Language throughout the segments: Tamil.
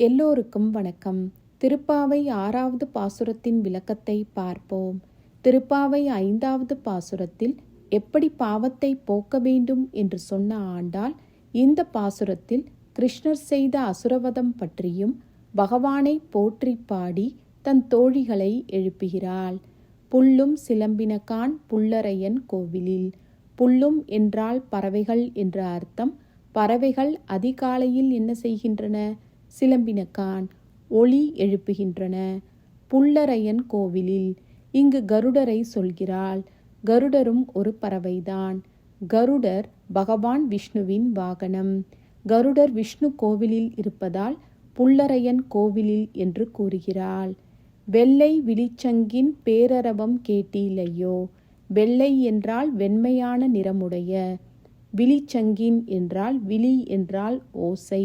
எல்லோருக்கும் வணக்கம். திருப்பாவை ஆறாவது பாசுரத்தின் விளக்கத்தை பார்ப்போம். திருப்பாவை ஐந்தாவது பாசுரத்தில் எப்படி பாவத்தை போக்க வேண்டும் என்று சொன்ன ஆண்டால் இந்த பாசுரத்தில் கிருஷ்ணர் செய்த அசுரவதம் பற்றியும் பகவானை போற்றி பாடி தன் தோழிகளை எழுப்புகிறாள். புல்லும் சிலம்பினகான் புல்லரையன் கோவிலில். புல்லும் என்றால் பறவைகள் என்ற அர்த்தம். பறவைகள் அதிகாலையில் என்ன செய்கின்றன? சிலம்பினக்கான் ஒளி எழுப்புகின்றன. புல்லரையன் கோவிலில் இங்கு கருடரை சொல்கிறாள். கருடரும் ஒரு பறவைதான். கருடர் பகவான் விஷ்ணுவின் வாகனம். கருடர் விஷ்ணு கோவிலில் இருப்பதால் புல்லரையன் கோவிலில் என்று கூறுகிறாள். வெள்ளை விழிச்சங்கின் பேரரவம் கேட்டீலையோ வெள்ளை என்றால் வெண்மையான நிறமுடைய. விழிச்சங்கின் என்றால் விழி என்றால் ஓசை.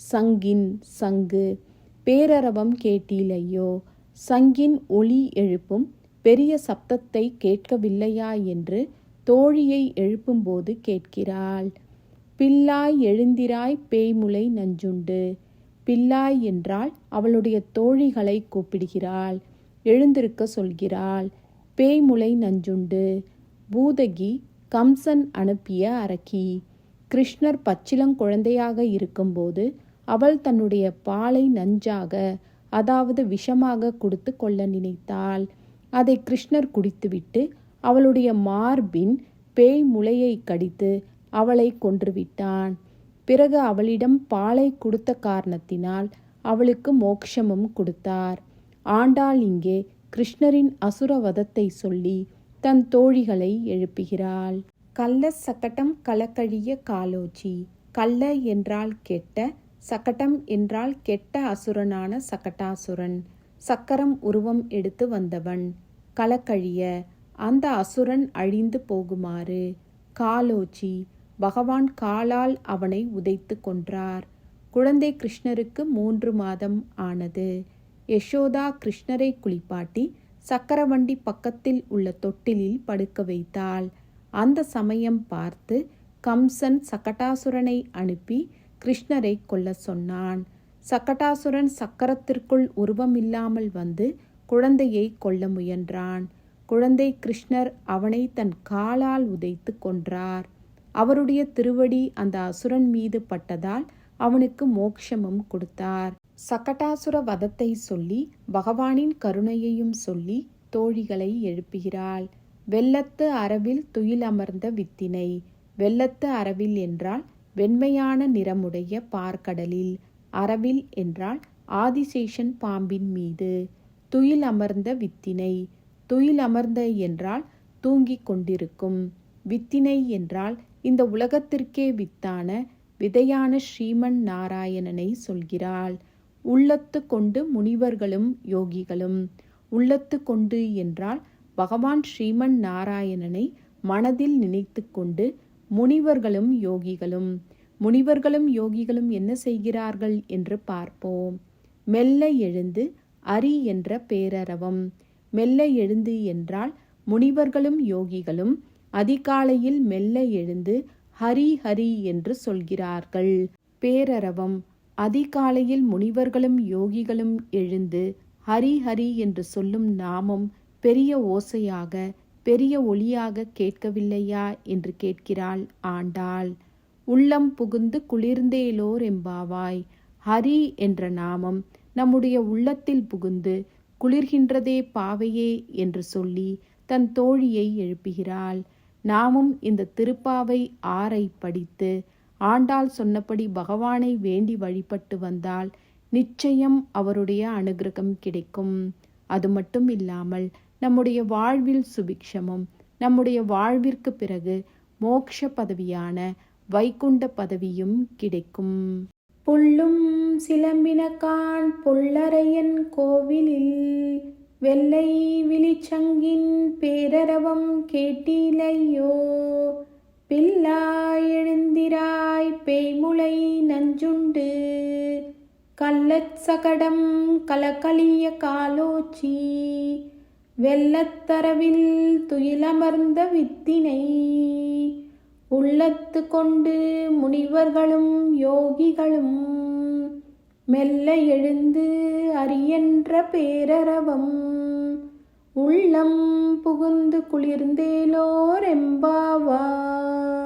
சங்கின் சங்கு. பேரரவம் கேட்டீலையோ? சங்கின் ஒளி எழுப்பும் பெரிய சப்தத்தை கேட்கவில்லையா என்று தோழியை எழுப்பும்போது கேட்கிறாள். பில்லாய் எழுந்திராய் பேய்முலை நஞ்சுண்டு. பில்லாய் என்றால் அவளுடைய தோழிகளை கூப்பிடுகிறாள். எழுந்திருக்க சொல்கிறாள். பேய்முலை நஞ்சுண்டு. பூதகி கம்சன் அனுப்பிய அரக்கி. கிருஷ்ணர் பச்சிளங்குழந்தையாக இருக்கும்போது அவள் தன்னுடைய பாலை நஞ்சாக அதாவது விஷமாக கொடுத்து கொள்ள நினைத்தாள். அதை கிருஷ்ணர் குடித்துவிட்டு அவளுடைய மார்பின் பேய் முளையை கடித்து அவளை கொன்றுவிட்டான். பிறகு அவளிடம் பாலை கொடுத்த காரணத்தினால் அவளுக்கு மோட்சமும் கொடுத்தார். ஆண்டாள் இங்கே கிருஷ்ணரின் அசுரவதத்தை சொல்லி தன் தோழிகளை எழுப்புகிறாள். கள்ள சக்கட்டம் கலக்கழிய காலோச்சி கள்ள என்றால் கெட்ட சக்கட்டம் என்றால் கெட்ட அசுரனான சக்கட்டாசுரன் சக்கரம் உருவம் எடுத்து வந்தவன். கலக்கழிய அந்த அசுரன் அழிந்து போகுமாறு. காலோச்சி. பகவான் காலால் அவனை உதைத்து கொன்றார். குழந்தை கிருஷ்ணருக்கு மூன்று மாதம் ஆனது. யசோதா கிருஷ்ணரை குளிப்பாட்டி சக்கரவண்டி பக்கத்தில் உள்ள தொட்டிலில் படுக்க வைத்தாள். அந்த சமயம் பார்த்து கம்சன் சக்கட்டாசுரனை அனுப்பி கிருஷ்ணரை கொல்ல சொன்னான். சக்கட்டாசுரன் சக்கரத்திற்குள் உருவம் இல்லாமல் வந்து குழந்தையை கொல்ல முயன்றான். குழந்தை கிருஷ்ணர் அவனை தன் காலால் உதைத்து கொன்றார். அவருடைய திருவடி அந்த அசுரன் மீது பட்டதால் அவனுக்கு மோட்சமும் கொடுத்தார். சக்கட்டாசுர வதத்தை சொல்லி பகவானின் கருணையையும் சொல்லி தோழிகளை எழுப்புகிறாள். வெள்ளத்து அரவில் துயில் அமர்ந்த வித்தினை. வெள்ளத்து அரவில் என்றால் வெண்மையான நிறமுடைய பார்க்கடலில் அரவில் என்றால் ஆதிசேஷன் பாம்பின் மீது. துயில் அமர்ந்த வித்தினை துயில் அமர்ந்த என்றால் தூங்கிக் கொண்டிருக்கும். வித்தினை என்றால் இந்த உலகத்திற்கே வித்தான விதையான ஸ்ரீமன் நாராயணனை சொல்கிறாள். உள்ளத்து கொண்டு முனிவர்களும் யோகிகளும். உள்ளத்து கொண்டு என்றால் பகவான் ஸ்ரீமன் நாராயணனை மனதில் நினைத்து கொண்டு முனிவர்களும் யோகிகளும். முனிவர்களும் யோகிகளும் என்ன செய்கிறார்கள் என்று பார்ப்போம். மெல்ல எழுந்து அரி என்ற பேரரவம். மெல்ல எழுந்து என்றால் முனிவர்களும் யோகிகளும் அதிகாலையில் மெல்ல எழுந்து ஹரி ஹரி என்று சொல்கிறார்கள். பேரரவம். அதிகாலையில் முனிவர்களும் யோகிகளும் எழுந்து ஹரி ஹரி என்று சொல்லும் நாமம் பெரிய ஓசையாக பெரிய ஒளியாக கேட்கவில்லையா? என்று கேட்கிறாள் ஆண்டாள். உள்ளம் புகுந்து குளிர்ந்தேலோர் எம்பாவாய். ஹரி என்ற நாமம் நம்முடைய உள்ளத்தில் புகுந்து குளிர்கின்றதே பாவையே என்று சொல்லி தன் தோழியை எழுப்புகிறாள். நாமும் இந்த திருப்பாவை ஆறை படித்து ஆண்டாள் சொன்னபடி பகவானை வேண்டி வழிபட்டு வந்தால் நிச்சயம் அவருடைய அனுகிரகம் கிடைக்கும். அது மட்டும் இல்லாமல் நம்முடைய வாழ்வில் சுபிக்ஷமும் நம்முடைய வாழ்விற்கு பிறகு மோக்ஷ பதவியான வைகுண்ட பதவியும் கிடைக்கும். புள்ளும் சிலம்பினகான் புல்லரையன் கோவிலில் வெள்ளை விழிச்சங்கின் பேரரவம் கேட்டிலையோ? பில்லா எழுந்திராய் பேய்முளை நஞ்சுண்டு கள்ளச்சகடம் கலக்கலிய காலோச்சி வெள்ளத்தரவில் துயிலமர்ந்த வித்தினை உள்ளத்து கொண்டு முனிவர்களும் யோகிகளும் மெல்ல எழுந்து அரியன்ற பேரரவம் உள்ளம் புகுந்து குளிர்ந்தேலோர் எம்பாவாய்